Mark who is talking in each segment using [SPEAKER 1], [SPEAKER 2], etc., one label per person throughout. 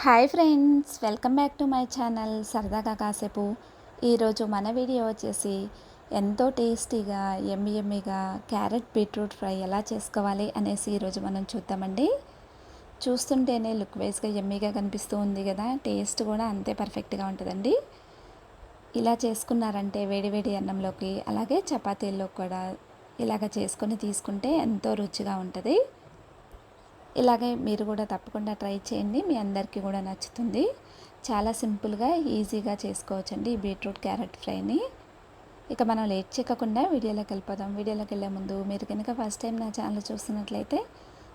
[SPEAKER 1] Hi friends welcome back to my channel. సరదాగా కాసేపు ఈరోజు మన వీడియో వచ్చేసి ఎంతో టేస్టీగా ఎమ్మి ఎమ్మిగా క్యారెట్ బీట్రూట్ ఫ్రై ఎలా చేసుకోవాలి అనేసి ఈరోజు మనం చూద్దామండి. చూస్తుంటేనే లుక్ వైజ్గా ఎమ్మిగా కనిపిస్తూ ఉంది కదా టేస్ట్ కూడా అంతే పర్ఫెక్ట్గా ఉంటుందండి. ఇలా చేసుకున్నారంటే వేడివేడి అన్నంలోకి అలాగే చపాతీల్లో కూడా ఇలాగ చేసుకొని తీసుకుంటే ఎంతో రుచిగా ఉంటుంది. ఇలాగే మీరు కూడా తప్పకుండా ట్రై చేయండి. మీ అందరికీ కూడా నచ్చుతుంది. చాలా సింపుల్గా ఈజీగా చేసుకోవచ్చండి ఈ బీట్రూట్ క్యారెట్ ఫ్రైని. ఇక మనం లేట్ చేయకుండా వీడియోలోకి వెళ్ళిపోదాం. వీడియోలోకి వెళ్ళే ముందు మీరు కనుక ఫస్ట్ టైం నా ఛానల్ చూస్తున్నట్లయితే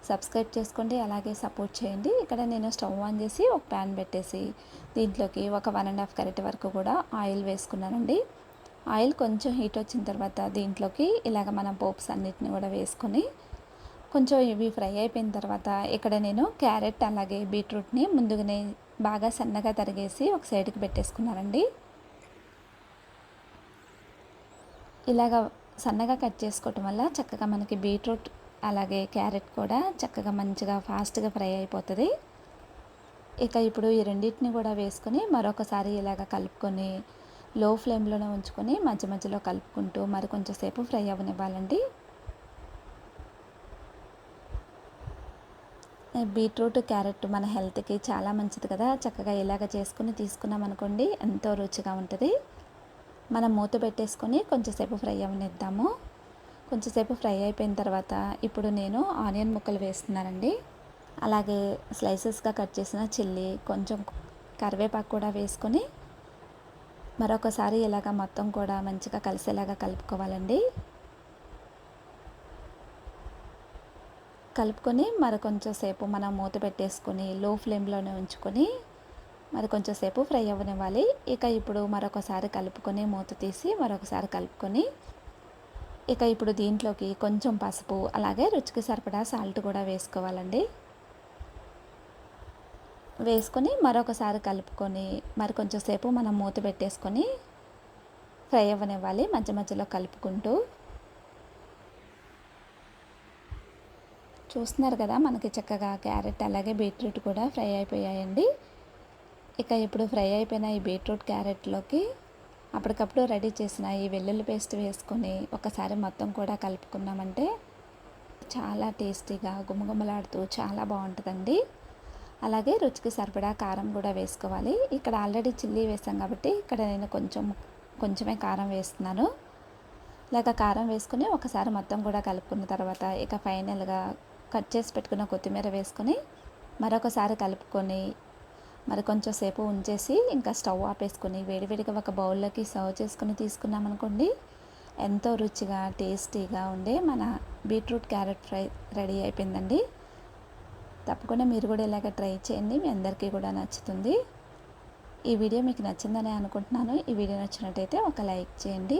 [SPEAKER 1] సబ్స్క్రైబ్ చేసుకోండి. అలాగే సపోర్ట్ చేయండి. ఇక్కడ నేను స్టవ్ ఆన్ చేసి ఒక ప్యాన్ పెట్టేసి దీంట్లోకి ఒక వన్ అండ్ హాఫ్ కరెక్ట్ వరకు కూడా ఆయిల్ వేసుకున్నానండి. ఆయిల్ కొంచెం హీట్ వచ్చిన తర్వాత దీంట్లోకి ఇలాగ మనం పోప్స్ అన్నిటిని కూడా వేసుకొని కొంచెం ఇవి ఫ్రై అయిపోయిన తర్వాత ఇక్కడ నేను క్యారెట్ అలాగే బీట్రూట్ని ముందుగానే బాగా సన్నగా తరిగేసి ఒక సైడ్కి పెట్టేసుకున్నానండి. ఇలాగ సన్నగా కట్ చేసుకోవటం వల్ల చక్కగా మనకి బీట్రూట్ అలాగే క్యారెట్ కూడా చక్కగా మంచిగా ఫాస్ట్గా ఫ్రై అయిపోతుంది. ఇక ఇప్పుడు ఈ రెండింటిని కూడా వేసుకొని మరొకసారి ఇలాగ కలుపుకొని లో ఫ్లేమ్లోనే ఉంచుకొని మధ్య మధ్యలో కలుపుకుంటూ మరి కొంచెం సేపు ఫ్రై అవ్వనివ్వాలండి. బీట్రూట్ క్యారెట్ మన హెల్త్కి చాలా మంచిది కదా. చక్కగా ఇలాగ చేసుకుని తీసుకున్నాం అనుకోండి ఎంతో రుచిగా ఉంటుంది. మనం మూత పెట్టేసుకొని కొంచెంసేపు ఫ్రై అవనిద్దాము. కొంచెంసేపు ఫ్రై అయిపోయిన తర్వాత ఇప్పుడు నేను ఆనియన్ ముక్కలు వేస్తున్నానండి. అలాగే స్లైసెస్గా కట్ చేసిన చిల్లీ కొంచెం కరివేపాకు కూడా వేసుకొని మరొకసారి ఇలాగ మొత్తం కూడా మంచిగా కలిసేలాగా కలుపుకోవాలండి. కలుపుకొని మరి కొంచెం సేపు మనం మూత పెట్టేసుకొని లో ఫ్లేమ్లోనే ఉంచుకొని మరి కొంచెం సేపు ఫ్రై అవ్వనివ్వాలి. ఇక ఇప్పుడు మరొకసారి కలుపుకొని మూత తీసి మరొకసారి కలుపుకొని ఇక ఇప్పుడు దీంట్లోకి కొంచెం పసుపు అలాగే రుచికి సరిపడా సాల్ట్ కూడా వేసుకోవాలండి. వేసుకొని మరొకసారి కలుపుకొని మరి కొంచెం సేపు మనం మూత పెట్టేసుకొని ఫ్రై అవ్వనివ్వాలి. మధ్య మధ్యలో కలుపుకుంటూ చూస్తున్నారు కదా మనకి చక్కగా క్యారెట్ అలాగే బీట్రూట్ కూడా ఫ్రై అయిపోయాయండి. ఇక ఇప్పుడు ఫ్రై అయిపోయిన ఈ బీట్రూట్ క్యారెట్లోకి అప్పటికప్పుడు రెడీ చేసిన ఈ వెల్లుల్లి పేస్ట్ వేసుకొని ఒకసారి మొత్తం కూడా కలుపుకున్నామంటే చాలా టేస్టీగా గుమగుమలాడుతూ చాలా బాగుంటుందండి. అలాగే రుచికి సరిపడా కారం కూడా వేసుకోవాలి. ఇక్కడ ఆల్రెడీ చిల్లీ వేసాం కాబట్టి ఇక్కడ నేను కొంచెం కొంచెమే కారం వేస్తున్నాను. ఇలాగ కారం వేసుకుని ఒకసారి మొత్తం కూడా కలుపుకున్న తర్వాత ఇక ఫైనల్గా కట్ చేసి పెట్టుకున్న కొత్తిమీర వేసుకొని మరొకసారి కలుపుకొని మరి కొంచెం సేపు ఉంచేసి ఇంకా స్టవ్ ఆపేసుకొని వేడివేడిగా ఒక బౌల్లోకి సర్వ్ చేసుకుని తీసుకున్నామనుకోండి ఎంతో రుచిగా టేస్టీగా ఉండే మన బీట్రూట్ క్యారెట్ ఫ్రై రెడీ అయిపోయిందండి. తప్పకుండా మీరు కూడా ఇలాగ ట్రై చేయండి మీ అందరికీ కూడా నచ్చుతుంది. ఈ వీడియో మీకు నచ్చిందని అనుకుంటున్నాను. ఈ వీడియో నచ్చినట్టయితే ఒక లైక్ చేయండి.